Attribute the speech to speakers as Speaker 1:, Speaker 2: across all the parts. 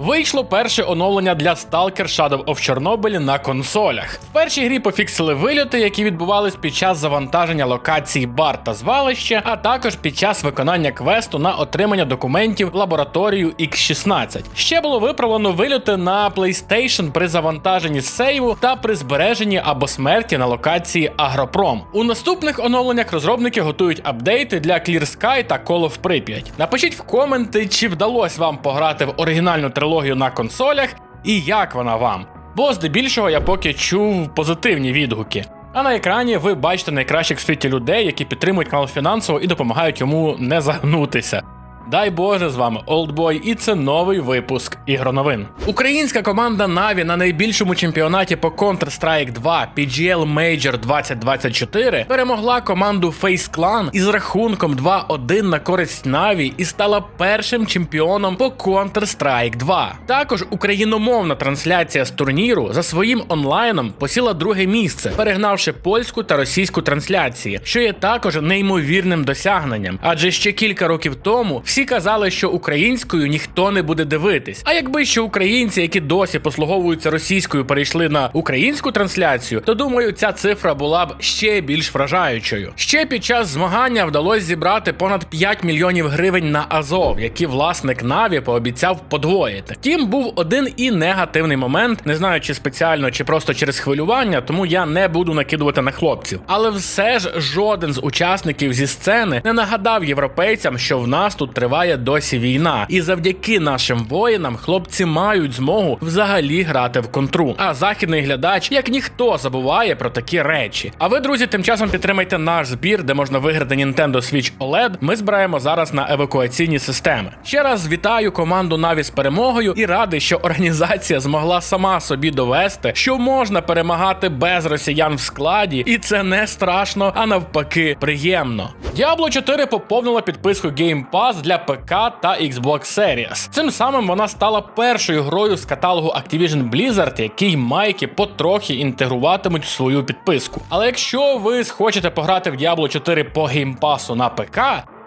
Speaker 1: Вийшло перше оновлення для Stalker Shadow of Chernobyl на консолях. В першій грі пофіксили вильоти, які відбувались під час завантаження локації бар та звалища, а також під час виконання квесту на отримання документів лабораторію X16. Ще було виправлено вильоти на PlayStation при завантаженні сейву та при збереженні або смерті на локації Агропром. У наступних оновленнях розробники готують апдейти для Clear Sky та Call of Pripyat. Напишіть в коменти, чи вдалося вам пограти в оригінальну трилогію на консолях і як вона вам. Бо здебільшого я поки чув позитивні відгуки. А на екрані ви бачите найкращих в світі людей, які підтримують канал фінансово і допомагають йому не загнутися. Дай Боже з вами Олдбой, і це новий випуск ігроновин. Українська команда Na'Vi на найбільшому чемпіонаті по Counter-Strike 2 PGL Major 2024 перемогла команду Face Clan із рахунком 2-1 на користь Na'Vi і стала першим чемпіоном по Counter-Strike 2. Також україномовна трансляція з турніру за своїм онлайном посіла друге місце, перегнавши польську та російську трансляції, що є також неймовірним досягненням. Адже ще кілька років тому всі казали, що українською ніхто не буде дивитись. А якби ще українці, які досі послуговуються російською, перейшли на українську трансляцію, то думаю, ця цифра була б ще більш вражаючою. Ще під час змагання вдалося зібрати понад 5 мільйонів гривень на Азов, які власник Наві пообіцяв подвоїти. Втім, був один і негативний момент, не знаю, чи спеціально, чи просто через хвилювання, тому я не буду накидувати на хлопців. Але все ж жоден з учасників зі сцени не нагадав європейцям, що в нас тут триває досі війна, і завдяки нашим воїнам хлопці мають змогу взагалі грати в контру. А західний глядач, як ніхто, забуває про такі речі. А ви, друзі, тим часом підтримайте наш збір, де можна виграти Nintendo Switch OLED. Ми збираємо зараз на евакуаційні системи. Ще раз вітаю команду Наві з перемогою і радий, що організація змогла сама собі довести, що можна перемагати без росіян в складі, і це не страшно, а навпаки, приємно. Diablo 4 поповнила підписку Game Pass для ПК та Xbox Series. Цим самим вона стала першою грою з каталогу Activision Blizzard, який майки потрохи інтегруватимуть в свою підписку. Але якщо ви схочете пограти в Diablo 4 по геймпасу на ПК,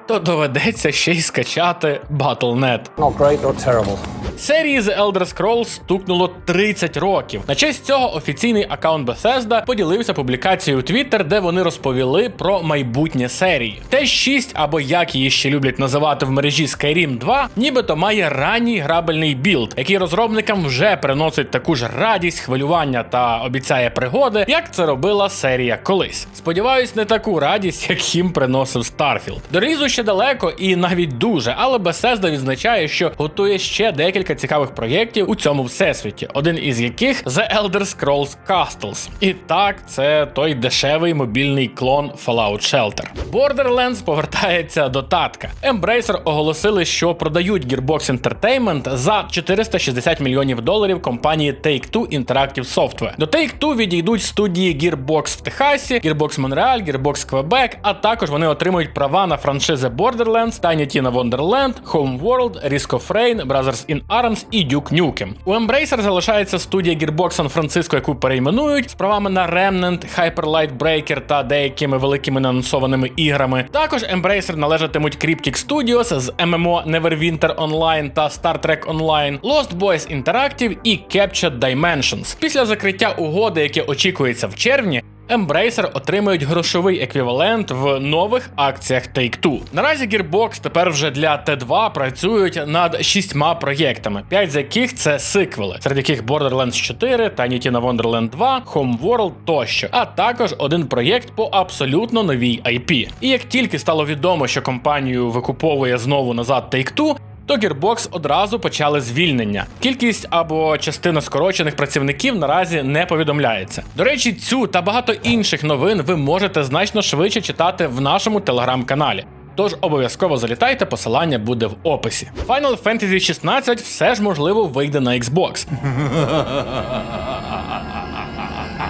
Speaker 1: то доведеться ще й скачати Battle.net.
Speaker 2: Not great or terrible.
Speaker 1: Серії The Elder Scrolls стукнуло 30 років. На честь цього офіційний аккаунт Bethesda поділився публікацією у Twitter, де вони розповіли про майбутнє серії. Т 6 або як її ще люблять називати в мережі Skyrim 2, нібито має ранній грабельний білд, який розробникам вже приносить таку ж радість, хвилювання та обіцяє пригоди, як це робила серія колись. Сподіваюсь, не таку радість, як їм приносив Starfield. До релізу ще далеко і навіть дуже, але Bethesda відзначає, що готує ще декілька цікавих проєктів у цьому всесвіті, один із яких The Elder Scrolls Castles. І так, це той дешевий мобільний клон Fallout Shelter. Borderlands повертається до татка. Embracer оголосили, що продають Gearbox Entertainment за 460 мільйонів доларів компанії Take-Two Interactive Software. До Take-Two відійдуть студії Gearbox в Техасі, Gearbox Montreal, Gearbox Quebec, а також вони отримують права на франшизи Borderlands, Tiny Tina Wonderland, Homeworld, Risk of Rain, Brothers in Arms і Duke Nukem. У Embracer залишається студія Gearbox San-Francisco, яку перейменують з правами на Remnant, Hyper Light Breaker та деякими великими неанонсованими іграми. Також Embracer належатимуть Cryptic Studios з MMO Neverwinter Online та Star Trek Online, Lost Boys Interactive і Captured Dimensions. Після закриття угоди, яке очікується в червні, Embracer отримують грошовий еквівалент в нових акціях Take-Two. Наразі Gearbox тепер вже для T2 працюють над шістьма проєктами, п'ять з яких це сиквели, серед яких Borderlands 4, Tiny Tina Wonderland 2, Homeworld тощо, а також один проєкт по абсолютно новій IP. І як тільки стало відомо, що компанію викуповує знову назад Take-Two, то Gearbox одразу почали звільнення. Кількість або частина скорочених працівників наразі не повідомляється. До речі, цю та багато інших новин ви можете значно швидше читати в нашому телеграм-каналі. Тож обов'язково залітайте, посилання буде в описі. Final Fantasy 16 все ж можливо вийде на Xbox.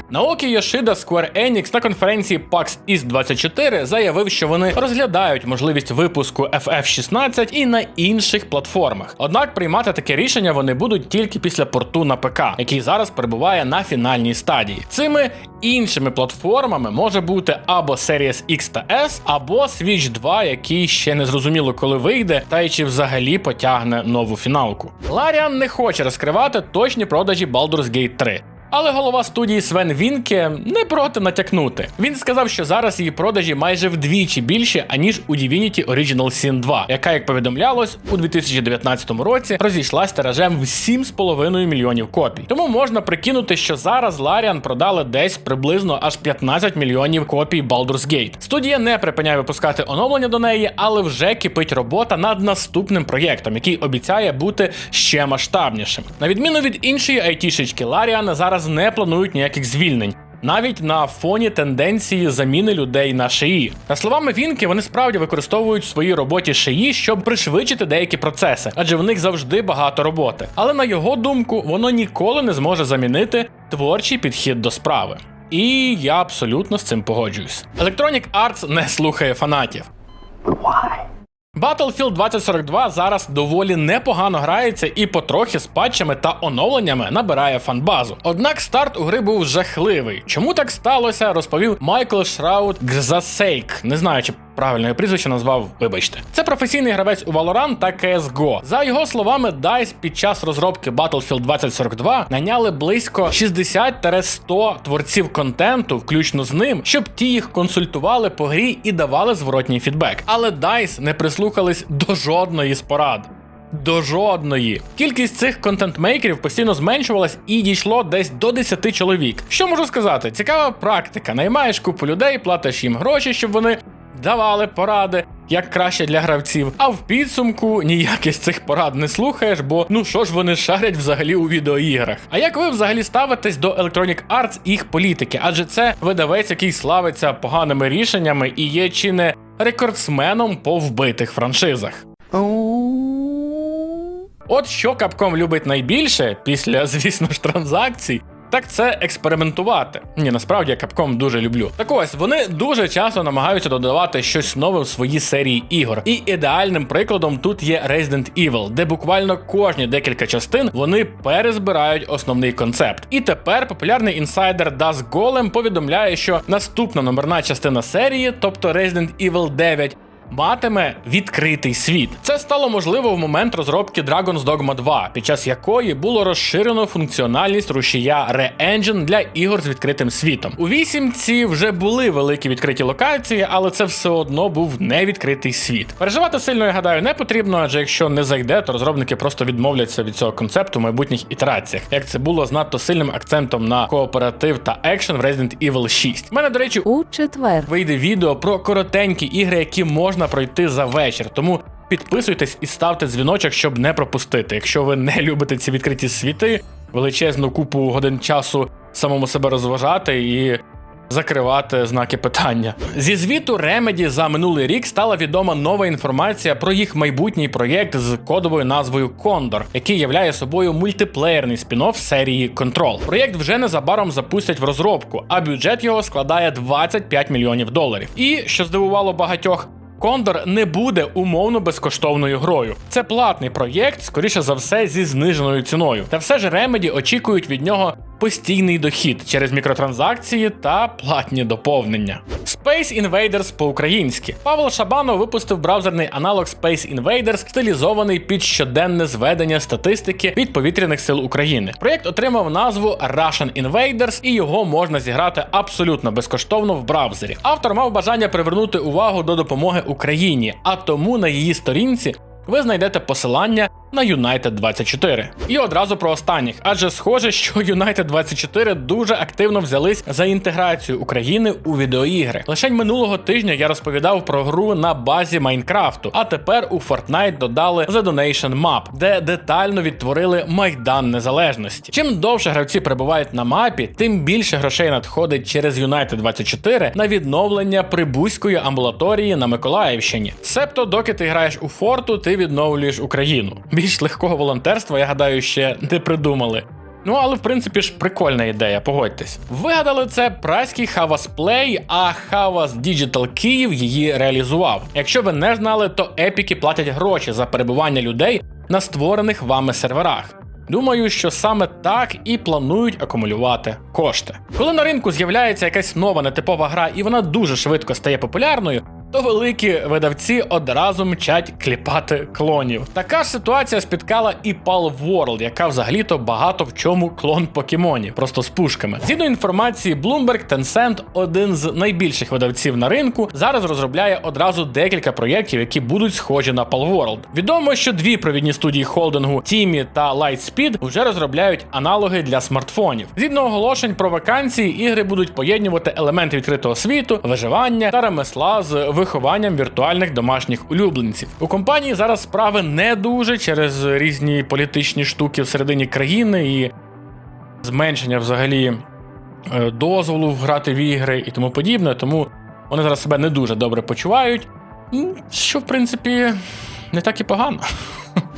Speaker 1: Наокі Йошида Square Enix на конференції PAX East 24 заявив, що вони розглядають можливість випуску FF16 і на інших платформах. Однак приймати таке рішення вони будуть тільки після порту на ПК, який зараз перебуває на фінальній стадії. Цими іншими платформами може бути або Series X та S, або Switch 2, який ще не зрозуміло коли вийде, та й чи взагалі потягне нову фіналку. Ларіан не хоче розкривати точні продажі Baldur's Gate 3. Але голова студії Свен Вінке не проти натякнути. Він сказав, що зараз її продажі майже вдвічі більше, аніж у Divinity Original Sin 2, яка, як повідомлялось, у 2019 році розійшлась тиражем в 7,5 мільйонів копій. Тому можна прикинути, що зараз Ларіан продали десь приблизно аж 15 мільйонів копій Baldur's Gate. Студія не припиняє випускати оновлення до неї, але вже кипить робота над наступним проєктом, який обіцяє бути ще масштабнішим. На відміну від іншої айтішечки, Ларіан зараз не планують ніяких звільнень. Навіть на фоні тенденції заміни людей на шиї. За словами Вінки, вони справді використовують в своїй роботі шиї, щоб пришвидшити деякі процеси, адже в них завжди багато роботи. Але на його думку, воно ніколи не зможе замінити творчий підхід до справи. І я абсолютно з цим погоджуюсь. Electronic Arts не слухає фанатів. Battlefield 2042 зараз доволі непогано грається і потрохи з патчами та оновленнями набирає фанбазу. Однак старт у гри був жахливий. Чому так сталося, розповів Майкл Шраут Гзасейк. Не знаю, чи правильно прізвище назвав, вибачте. Це професійний гравець у Valorant та CSGO. За його словами, DICE під час розробки Battlefield 2042 наняли близько 60-100 творців контенту, включно з ним, щоб ті їх консультували по грі і давали зворотній фідбек. Але DICE не прислухались до жодної з порад. До жодної. Кількість цих контент-мейкерів постійно зменшувалась і дійшло десь до 10 чоловік. Що можу сказати? Цікава практика. Наймаєш купу людей, платиш їм гроші, щоб вони давали поради, як краще для гравців. А в підсумку ніяких цих порад не слухаєш, бо ну що ж вони шарять взагалі у відеоіграх. А як ви взагалі ставитесь до Electronic Arts і їх політики? Адже це видавець, який славиться поганими рішеннями і є чи не рекордсменом по вбитих франшизах. От що Capcom любить найбільше після, звісно ж, транзакцій. Так це експериментувати. Ні, насправді я Capcom дуже люблю. Так ось вони дуже часто намагаються додавати щось нове в свої серії ігор. І ідеальним прикладом тут є Resident Evil, де буквально кожні декілька частин вони перезбирають основний концепт. І тепер популярний інсайдер Das Golem повідомляє, що наступна номерна частина серії, тобто Resident Evil 9, матиме відкритий світ. Це стало можливо в момент розробки Dragon's Dogma 2, під час якої було розширено функціональність рушія Re-Engine для ігор з відкритим світом. У вісімці вже були великі відкриті локації, але це все одно був не відкритий світ. Переживати сильно, я гадаю, не потрібно, адже якщо не зайде, то розробники просто відмовляться від цього концепту в майбутніх ітераціях, як це було з надто сильним акцентом на кооператив та екшен в Resident Evil 6. У мене, до речі,
Speaker 2: у четвер.
Speaker 1: вийде відео про коротенькі ігри, які можна пройти за вечір. Тому підписуйтесь і ставте дзвіночок, щоб не пропустити. Якщо ви не любите ці відкриті світи, величезну купу годин часу самому себе розважати і. Закривати знаки питання зі звіту Remedy за минулий рік стала відома нова інформація про їх майбутній проєкт з кодовою назвою Кондор, який являє собою мультиплеєрний спін-офф серії Control. Проєкт вже незабаром запустять в розробку, а бюджет його складає 25 мільйонів доларів. І що здивувало багатьох. Кондор не буде умовно безкоштовною грою. Це платний проєкт, скоріше за все, зі зниженою ціною. Та все ж Remedy очікують від нього постійний дохід через мікротранзакції та платні доповнення. Space Invaders по-українськи. Павло Шабанов випустив браузерний аналог Space Invaders, стилізований під щоденне зведення статистики від повітряних сил України. Проєкт отримав назву Russian Invaders, і його можна зіграти абсолютно безкоштовно в браузері. Автор мав бажання привернути увагу до допомоги Україні, а тому на її сторінці ви знайдете посилання на United 24. І одразу про останніх, адже схоже, що United 24 дуже активно взялись за інтеграцію України у відеоігри. Лише минулого тижня я розповідав про гру на базі Майнкрафту, а тепер у Fortnite додали The Donation Map, де детально відтворили майдан незалежності. Чим довше гравці перебувають на мапі, тим більше грошей надходить через United 24 на відновлення прибузької амбулаторії на Миколаївщині. Себто, доки ти граєш у форту, ти відновлюєш Україну. Більш легкого волонтерства, я гадаю, ще не придумали. Ну, але в принципі ж прикольна ідея, погодьтесь. Вигадали це праський Havas Play, а Havas Digital Київ її реалізував. Якщо ви не знали, то епіки платять гроші за перебування людей на створених вами серверах. Думаю, що саме так і планують акумулювати кошти. Коли на ринку з'являється якась нова нетипова гра, і вона дуже швидко стає популярною. То великі видавці одразу мчать кліпати клонів. Така ж ситуація спіткала і Pal World, яка взагалі-то багато в чому клон покемонів, просто з пушками. Згідно інформації Bloomberg, Tencent, один з найбільших видавців на ринку, зараз розробляє одразу декілька проєктів, які будуть схожі на Pal World. Відомо, що дві провідні студії холдингу Тімі та Lightspeed вже розробляють аналоги для смартфонів. Згідно оголошень про вакансії, ігри будуть поєднувати елементи відкритого світу, виживання та ремесла з вихованням віртуальних домашніх улюбленців. У компанії зараз справи не дуже через різні політичні штуки всередині країни і зменшення взагалі е, дозволу грати в ігри і тому подібне. Тому вони зараз себе не дуже добре почувають. Що, в принципі, не так і погано.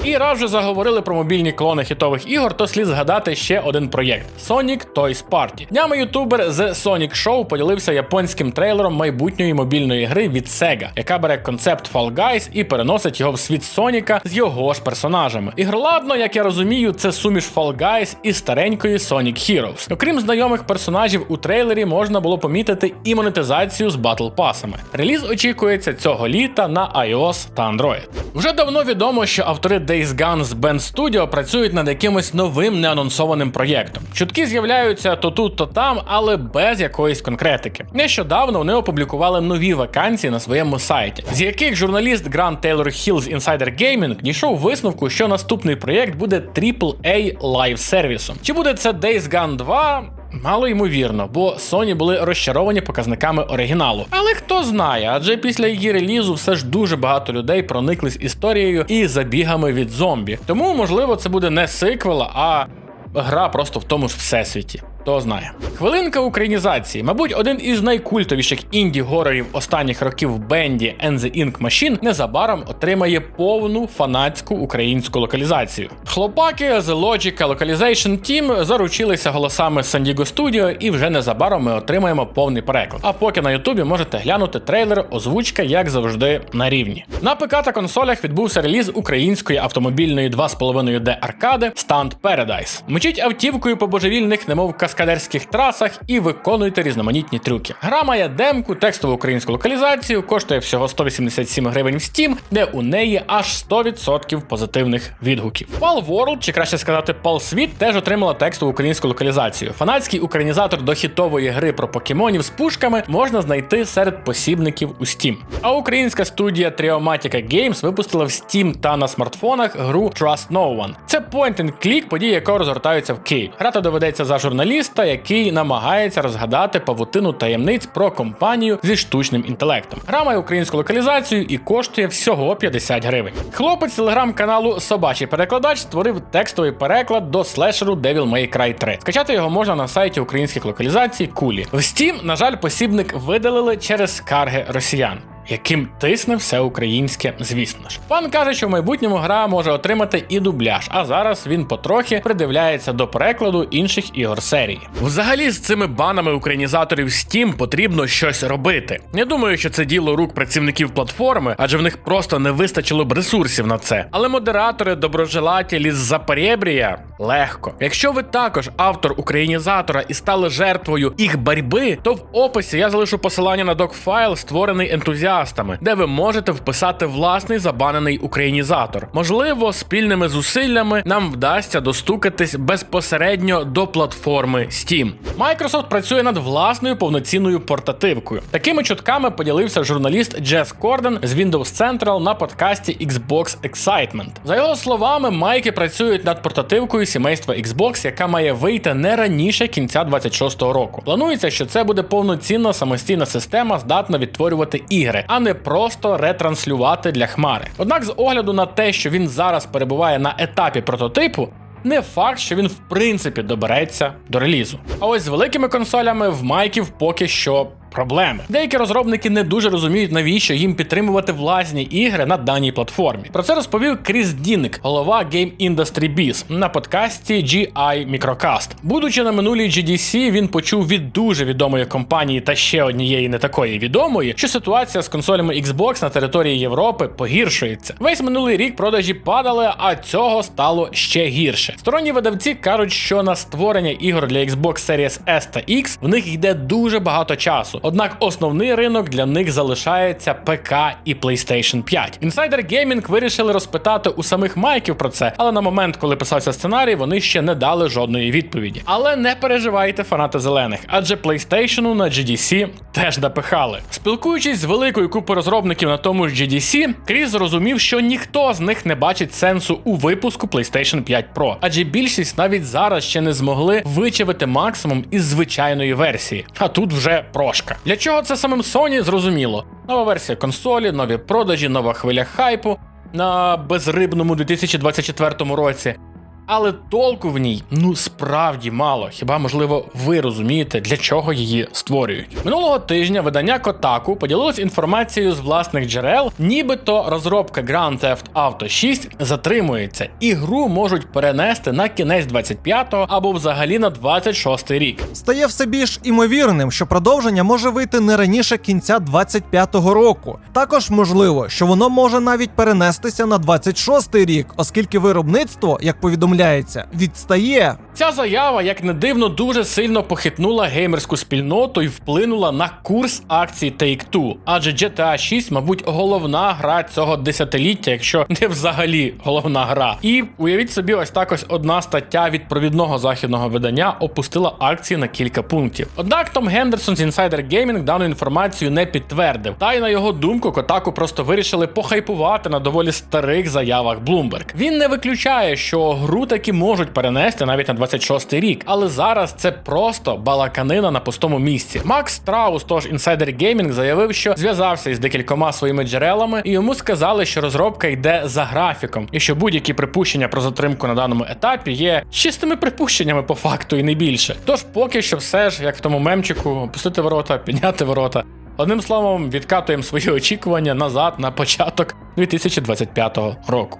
Speaker 1: І раз вже заговорили про мобільні клони хітових ігор, то слід згадати ще один проєкт Sonic Toys Party. Днями ютубер The Sonic Show поділився японським трейлером майбутньої мобільної гри від Sega, яка бере концепт Fall Guys і переносить його в світ Соніка з його ж персонажами. Ігроладно, як я розумію, це суміш Fall Guys і старенької Sonic Heroes. Окрім знайомих персонажів у трейлері, можна було помітити і монетизацію з батл пасами. Реліз очікується цього літа на iOS та Android. Вже давно відомо, що автори Days Gone з Band Studio працюють над якимось новим неанонсованим проєктом. Чутки з'являються то тут, то там, але без якоїсь конкретики. Нещодавно вони опублікували нові вакансії на своєму сайті, з яких журналіст Грант Тейлор Хілл з Insider Gaming дійшов висновку, що наступний проєкт буде AAA лайв сервісом. Чи буде це Days Gone 2? Мало ймовірно, бо Sony були розчаровані показниками оригіналу. Але хто знає, адже після її релізу все ж дуже багато людей прониклись історією і забігами від зомбі. Тому, можливо, це буде не сиквел, а гра просто в тому ж всесвіті. Хто знає. Хвилинка українізації. Мабуть, один із найкультовіших інді-горорів останніх років бенді And the Ink Machine незабаром отримає повну фанатську українську локалізацію. Хлопаки The Logica Localization Team заручилися голосами San Diego Studio і вже незабаром ми отримаємо повний переклад. А поки на Ютубі можете глянути трейлер, озвучка, як завжди, на рівні. На ПК та консолях відбувся реліз української автомобільної 2,5D аркади Stunt Paradise. Мчіть автівкою по божевільних, немов каскадерських трасах і виконуйте різноманітні трюки. Гра має демку, текстову українську локалізацію, коштує всього 187 гривень в Steam, де у неї аж 100% позитивних відгуків. Pal World, чи краще сказати, Pal Світ, теж отримала текстову українську локалізацію. Фанатський українізатор до хітової гри про покемонів з пушками можна знайти серед посібників у Steam. А українська студія Triomatica Games випустила в Steam та на смартфонах гру Trust No One. Це point and click, події якого розгортаються в Києві. Грати доведеться за журналіста, який намагається розгадати павутину таємниць про компанію зі штучним інтелектом. Гра має українську локалізацію і коштує всього 50 гривень. Хлопець телеграм-каналу Собачий перекладач створив текстовий переклад до слешеру Devil May Cry 3. Скачати його можна на сайті українських локалізацій Кулі. В Steam, на жаль, посібник видалили через скарги росіян. Яким тисне все українське, звісно ж. Пан каже, що в майбутньому гра може отримати і дубляж, а зараз він потрохи придивляється до перекладу інших ігор серії. Взагалі, з цими банами українізаторів Steam потрібно щось робити. Не думаю, що це діло рук працівників платформи, адже в них просто не вистачило б ресурсів на це. Але модератори, доброжелателі з Запорєбрія легко. Якщо ви також автор українізатора і стали жертвою їх боротьби, то в описі я залишу посилання на докфайл, створений ентузіастами, де ви можете вписати власний забанений українізатор. Можливо, спільними зусиллями нам вдасться достукатись безпосередньо до платформи Steam. Microsoft працює над власною повноцінною портативкою. Такими чутками поділився журналіст Джес Корден з Windows Central на подкасті Xbox Excitement. За його словами, майки працюють над портативкою сімейства Xbox, яка має вийти не раніше кінця 26-го року. Планується, що це буде повноцінна самостійна система, здатна відтворювати ігри, а не просто ретранслювати для хмари. Однак, з огляду на те, що він зараз перебуває на етапі прототипу. Не факт, що він в принципі добереться до релізу. А ось з великими консолями в майків поки що проблеми. Деякі розробники не дуже розуміють, навіщо їм підтримувати власні ігри на даній платформі. Про це розповів Кріс Дінник, голова Game Industry Biz, на подкасті GI Microcast. Будучи на минулій GDC, він почув від дуже відомої компанії та ще однієї не такої відомої, що ситуація з консолями Xbox на території Європи погіршується. Весь минулий рік продажі падали, а цього стало ще гірше. Сторонні видавці кажуть, що на створення ігор для Xbox Series S та X в них йде дуже багато часу. Однак основний ринок для них залишається ПК і PlayStation 5. Insider Gaming вирішили розпитати у самих майків про це, але на момент, коли писався сценарій, вони ще не дали жодної відповіді. Але не переживайте, фанати зелених, адже PlayStation на GDC теж напихали. Спілкуючись з великою купою розробників на тому ж GDC, Кріс зрозумів, що ніхто з них не бачить сенсу у випуску PlayStation 5 Pro, адже більшість навіть зараз ще не змогли вичавити максимум із звичайної версії. А тут вже прошка. Для чого це самим Sony зрозуміло? Нова версія консолі, нові продажі, нова хвиля хайпу на безрибному 2024 році. Але толку в ній ну справді мало. Хіба можливо ви розумієте, для чого її створюють? Минулого тижня видання Kotaku поділилось інформацією з власних джерел, нібито розробка Grand Theft Auto 6 затримується, і гру можуть перенести на кінець 25-го або взагалі на 26-й рік.
Speaker 2: Стає все більш імовірним, що продовження може вийти не раніше кінця 25-го року. Також можливо, що воно може навіть перенестися на 26-й рік, оскільки виробництво, як повідомляється, відстає.
Speaker 1: Ця заява, як не дивно, дуже сильно похитнула геймерську спільноту і вплинула на курс акцій Take-Two. Адже GTA 6, мабуть, головна гра цього десятиліття, якщо не взагалі головна гра. І уявіть собі, ось так ось одна стаття від провідного західного видання опустила акції на кілька пунктів. Однак Том Гендерсон з Insider Gaming дану інформацію не підтвердив. Та й на його думку, Котаку просто вирішили похайпувати на доволі старих заявах Bloomberg. Він не виключає, що гру таки можуть перенести навіть на 26-й рік, але зараз це просто балаканина на пустому місці. Макс Страус, тож Insider Gaming, заявив, що зв'язався із декількома своїми джерелами, і йому сказали, що розробка йде за графіком, і що будь-які припущення про затримку на даному етапі є чистими припущеннями по факту і не більше. Тож поки що все ж, як в тому мемчику, опустити ворота, підняти ворота. Одним словом, відкатуємо свої очікування назад на початок 2025 року.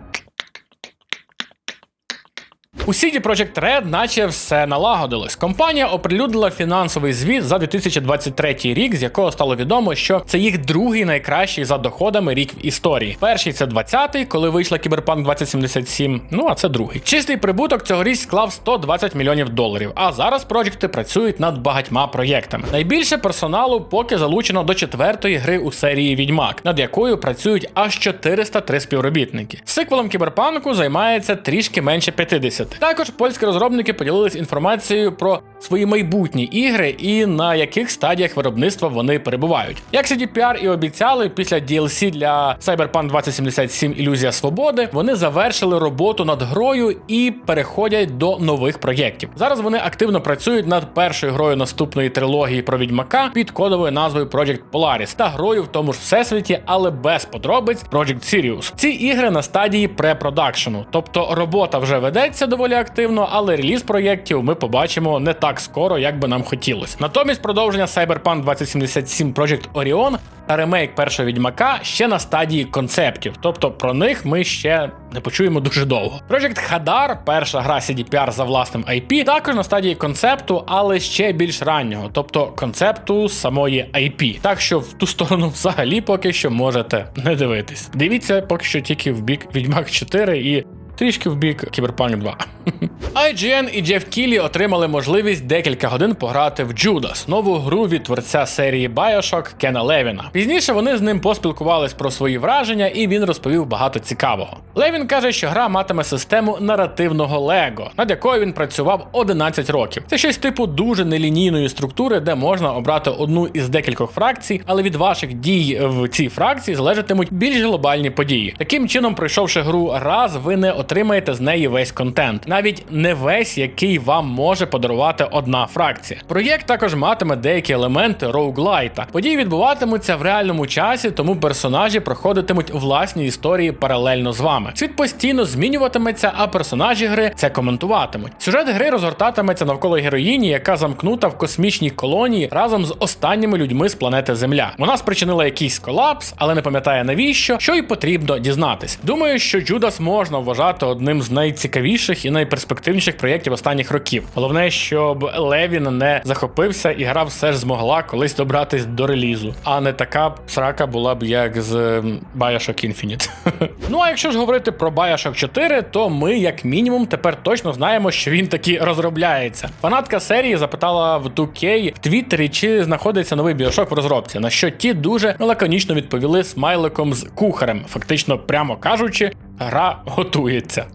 Speaker 1: У CD Projekt Red наче все налагодилось. Компанія оприлюднила фінансовий звіт за 2023 рік, з якого стало відомо, що це їх другий найкращий за доходами рік в історії. Перший це 20-й, коли вийшла Кіберпанк 2077. Ну а це другий. Чистий прибуток цьогоріч склав 120 мільйонів доларів. А зараз проекти працюють над багатьма проєктами. Найбільше персоналу поки залучено до четвертої гри у серії Відьмак, над якою працюють аж 403 співробітники. Сиквелом Кіберпанку займається трішки менше 50. Також польські розробники поділились інформацією про свої майбутні ігри і на яких стадіях виробництва вони перебувають. Як CDPR і обіцяли, після DLC для Cyberpunk 2077 Ілюзія Свободи вони завершили роботу над грою і переходять до нових проєктів. Зараз вони активно працюють над першою грою наступної трилогії про відьмака під кодовою назвою Project Polaris та грою в тому ж всесвіті, але без подробиць Project Sirius. Ці ігри на стадії препродакшену, тобто робота вже ведеться доволі активно, але реліз проєктів ми побачимо не так скоро, як би нам хотілося. Натомість продовження Cyberpunk 2077 Project Orion та ремейк першого відьмака ще на стадії концептів, тобто про них ми ще не почуємо дуже довго. Project Hadar, перша гра CDPR за власним IP, також на стадії концепту, але ще більш раннього, тобто концепту самої IP. Так що в ту сторону взагалі поки що можете не дивитись. Дивіться поки що тільки в бік Відьмак 4 і трішки в бік Cyberpunk 2. IGN і Джеф Кілі отримали можливість декілька годин пограти в Judas, нову гру від творця серії Bioshock Кена Левіна. Пізніше вони з ним поспілкувались про свої враження, і він розповів багато цікавого. Левін каже, що гра матиме систему наративного Лего, над якою він працював 11 років. Це щось типу дуже нелінійної структури, де можна обрати одну із декількох фракцій, але від ваших дій в цій фракції залежатимуть більш глобальні події. Таким чином, пройшовши гру раз, ви не отримаєте з неї весь контент, навіть не весь, який вам може подарувати одна фракція. Проєкт також матиме деякі елементи роуглайта. Події відбуватимуться в реальному часі, тому персонажі проходитимуть власні історії паралельно з вами. Світ постійно змінюватиметься, а персонажі гри це коментуватимуть. Сюжет гри розгортатиметься навколо героїні, яка замкнута в космічній колонії разом з останніми людьми з планети Земля. Вона спричинила якийсь колапс, але не пам'ятає навіщо, що й потрібно дізнатись. Думаю, що Джудас можна вважати одним з найцікавіших і найперспективніших проєктів останніх років. Головне, щоб Левін не захопився і гра все ж змогла колись добратись до релізу, а не така срака була б як з Bioshock Infinite. ну а якщо ж говорити про Bioshock 4, то ми, як мінімум, тепер точно знаємо, що він таки розробляється. Фанатка серії запитала в 2K в Твіттері, чи знаходиться новий Bioshock в розробці, на що ті дуже лаконічно відповіли смайликом з кухарем, фактично прямо кажучи. Гра готується.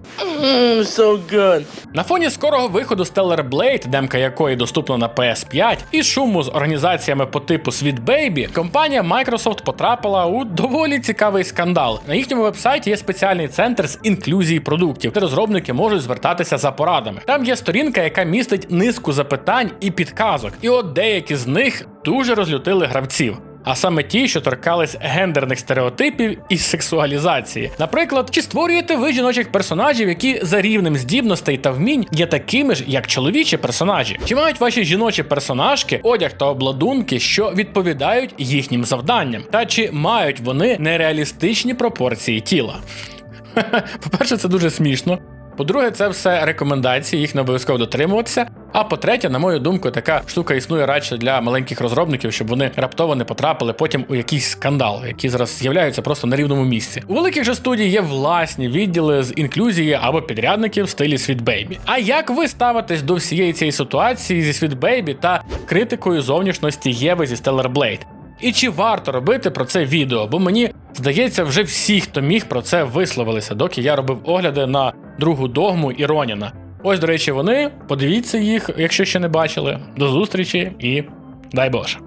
Speaker 3: Mmm, so good.
Speaker 1: На фоні скорого виходу Stellar Blade, демка якої доступна на PS5, і шуму з організаціями по типу Sweet Baby, компанія Microsoft потрапила у доволі цікавий скандал. На їхньому вебсайті є спеціальний центр з інклюзії продуктів, де розробники можуть звертатися за порадами. Там є сторінка, яка містить низку запитань і підказок. І от деякі з них дуже розлютили гравців. А саме ті, що торкались гендерних стереотипів і сексуалізації. Наприклад, чи створюєте ви жіночих персонажів, які за рівнем здібностей та вмінь є такими ж, як чоловічі персонажі? Чи мають ваші жіночі персонажки одяг та обладунки, що відповідають їхнім завданням? Та чи мають вони нереалістичні пропорції тіла? По-перше, це дуже смішно. По-друге, це все рекомендації, їх не обов'язково дотримуватися. А по-третє, на мою думку, така штука існує радше для маленьких розробників, щоб вони раптово не потрапили потім у якийсь скандал, які зараз з'являються просто на рівному місці. У великих же студій є власні відділи з інклюзії або підрядників в стилі Baby. А як ви ставитесь до всієї цієї ситуації зі Baby та критикою зовнішності Єви зі Stellar Blade? І чи варто робити про це відео? Бо мені здається, вже всі, хто міг про це висловилися, доки я робив огляди на другу догму і Роніна. Ось, до речі, вони. Подивіться їх, якщо ще не бачили. До зустрічі і дай Боже.